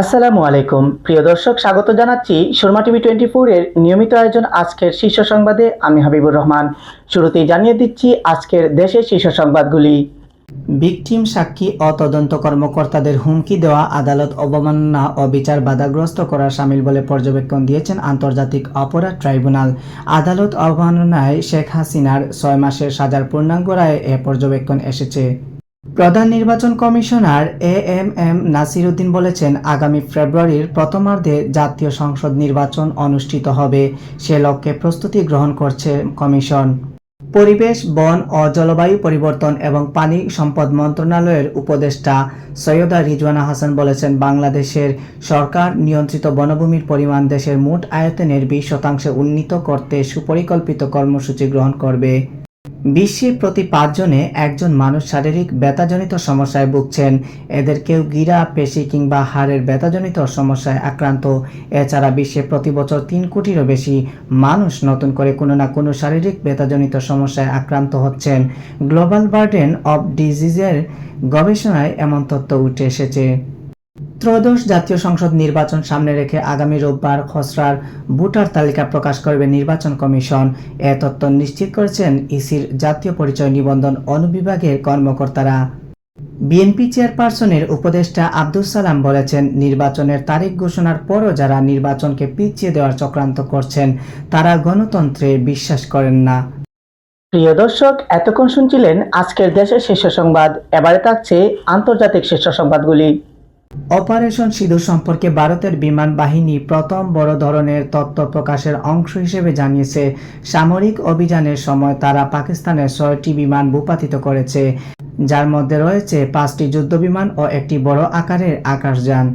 আসসালামু আলাইকুম। প্রিয় দর্শক, স্বাগত জানাচ্ছি সুরমা টিভি টোয়েন্টি এর নিয়মিত আয়োজন আজকের শীর্ষ সংবাদে। আমি হাবিবুর রহমান। শুরুতেই জানিয়ে দিচ্ছি আজকের দেশের শীর্ষ সংবাদগুলি। ভিকটিম সাক্ষী ও তদন্ত কর্মকর্তাদের হুমকি দেওয়া, আদালত অবমাননা ও বিচার বাধাগ্রস্ত করা সামিল বলে পর্যবেক্ষণ দিয়েছেন আন্তর্জাতিক অপরাধ ট্রাইব্যুনাল। আদালত অবমাননায় শেখ হাসিনার ছয় মাসের সাজার পূর্ণাঙ্গ রায়ে এ পর্যবেক্ষণ এসেছে। প্রধান নির্বাচন commissioner A M M Nasir Uddin বলেছেন, আগামী ফেব্রুয়ারির প্রথমার্ধে জাতীয় সংসদ নির্বাচন অনুষ্ঠিত হবে। সে লক্ষ্যে প্রস্তুতি গ্রহণ করছে কমিশন। পরিবেশ, বন ও জলবায়ু পরিবর্তন এবং পানি সম্পদ মন্ত্রণালয়ের উপদেষ্টা সৈয়দা রিজওয়ানা হাসান বলেছেন, বাংলাদেশের সরকার নিয়ন্ত্রিত বনভূমির পরিমাণ দেশের মোট আয়তনের বিশ শতাংশে উন্নীত করতে সুপরিকল্পিত কর্মসূচি গ্রহণ করবে। বিশ্বে প্রতি পাঁচজনে একজন মানুষ শারীরিক ব্যথাজনিত সমস্যায় ভুগছেন। এদের কেউ গিরা, পেশি কিংবা হাড়ের ব্যথাজনিত সমস্যায় আক্রান্ত। এছাড়া বিশ্বে প্রতি বছর তিন কোটিরও বেশি মানুষ নতুন করে কোনো না কোনো শারীরিক ব্যথাজনিত সমস্যায় আক্রান্ত হচ্ছেন। গ্লোবাল বার্ডেন অব ডিজিজের গবেষণায় এমন তথ্য উঠে এসেছে। ত্রয়োদশ জাতীয় সংসদ নির্বাচন সামনে রেখে আগামী রোববার খসড়ার ভোটার তালিকা প্রকাশ করবে নির্বাচন কমিশন। এ তথ্য নিশ্চিত করেছেন ইসির জাতীয় পরিচয় নিবন্ধন অনুবিভাগের কর্মকর্তারা। বিএনপি চেয়ারপারসনের উপদেষ্টা আব্দুল সালাম বলেছেন, নির্বাচনের তারিখ ঘোষণার পরও যারা নির্বাচনকে পিছিয়ে দেওয়ার চক্রান্ত করছেন, তারা গণতন্ত্রে বিশ্বাস করেন না। প্রিয় দর্শক, এতক্ষণ শুনছিলেন আজকের দেশের শীর্ষ সংবাদ। এবারে থাকছে আন্তর্জাতিক শীর্ষ সংবাদগুলি। অপারেশন সিধু সম্পর্কে ভারতের বিমান বাহিনী প্রথম বড় ধরনের তথ্য প্রকাশের অংশ হিসেবে জানিয়েছে। সামরিক অভিযানের সময় তারা পাকিস্তানের ছয়টি বিমান ভূপাতিত করেছে, যার মধ্যে রয়েছে পাঁচটি যুদ্ধ বিমান ও একটি বড় আকারের আকাশযান।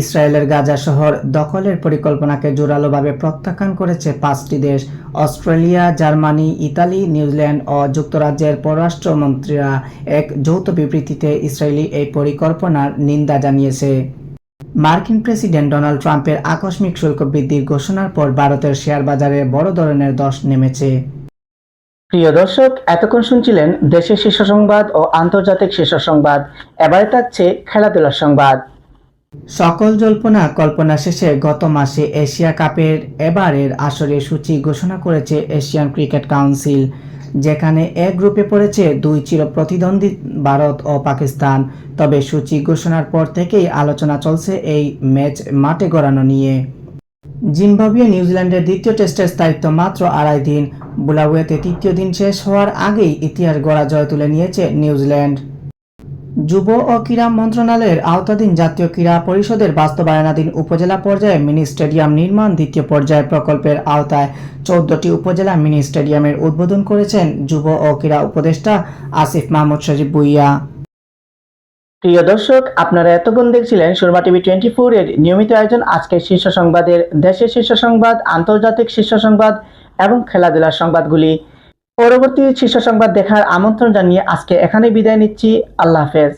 ইসরায়েলের গাজা শহর দখলের পরিকল্পনাকে জোরালোভাবে প্রত্যাখ্যান করেছে পাঁচটি দেশ, Australia, Germany, Italy, New Zealand ও যুক্তরাজ্যের পররাষ্ট্রমন্ত্রীরা এক যৌথ বিবৃতিতে ইসরায়েলি এই পরিকল্পনার নিন্দা জানিয়েছে। মার্কিন প্রেসিডেন্ট ডোনাল্ড ট্রাম্পের আকস্মিক শুল্ক বৃদ্ধির ঘোষণার পর ভারতের শেয়ার বাজারে বড় ধরনের দশ নেমেছে। প্রিয় দর্শক, এতক্ষণ শুনছিলেন দেশের শীর্ষ সংবাদ ও আন্তর্জাতিক শীর্ষ সংবাদ। এবারে থাকছে খেলাধুলার সংবাদ। সকল জল্পনা কল্পনা শেষে গত মাসে এশিয়া কাপের এবারের আসরের সূচি ঘোষণা করেছে এশিয়ান ক্রিকেট কাউন্সিল, যেখানে এক গ্রুপে পড়েছে দুই চির প্রতিদ্বন্দ্বী ভারত ও পাকিস্তান। তবে সূচি ঘোষণার পর থেকেই আলোচনা চলছে এই ম্যাচ মাঠে গড়ানো নিয়ে। জিম্বাবুয়ে নিউজিল্যান্ডের দ্বিতীয় টেস্টের স্থায়িত্ব মাত্র আড়াই দিন। বুলাওয়েতে তৃতীয় দিন শেষ হওয়ার আগেই ইতিহাস গড়া জয় তুলে নিয়েছে নিউজিল্যান্ড। যুব ও ক্রীড়া মন্ত্রণালয়ের আওতাধীন জাতীয় ক্রীড়া পরিষদের বাস্তবায়নাধীন উপজেলা পর্যায়ে মিনি স্টেডিয়াম নির্মাণ দ্বিতীয় পর্যায়ের প্রকল্পের আওতায় চৌদ্দটি উপজেলা মিনি স্টেডিয়ামের উদ্বোধন করেছেন যুব ও ক্রীড়া উপদেষ্টা আসিফ মাহমুদ সজিব বুইয়া প্রিয় দর্শক, আপনারা এতক্ষণ দেখছিলেন সুরমা টিভি টোয়েন্টি ফোর এর নিয়মিত আয়োজন আজকের শীর্ষ সংবাদের দেশের শীর্ষ সংবাদ, আন্তর্জাতিক শীর্ষ সংবাদ এবং খেলাধুলার সংবাদগুলি। পরবর্তী শীর্ষ সংবাদ দেখার আমন্ত্রণ জানিয়ে আজকে এখানে বিদায় নিচ্ছি। আল্লাহ হাফেজ।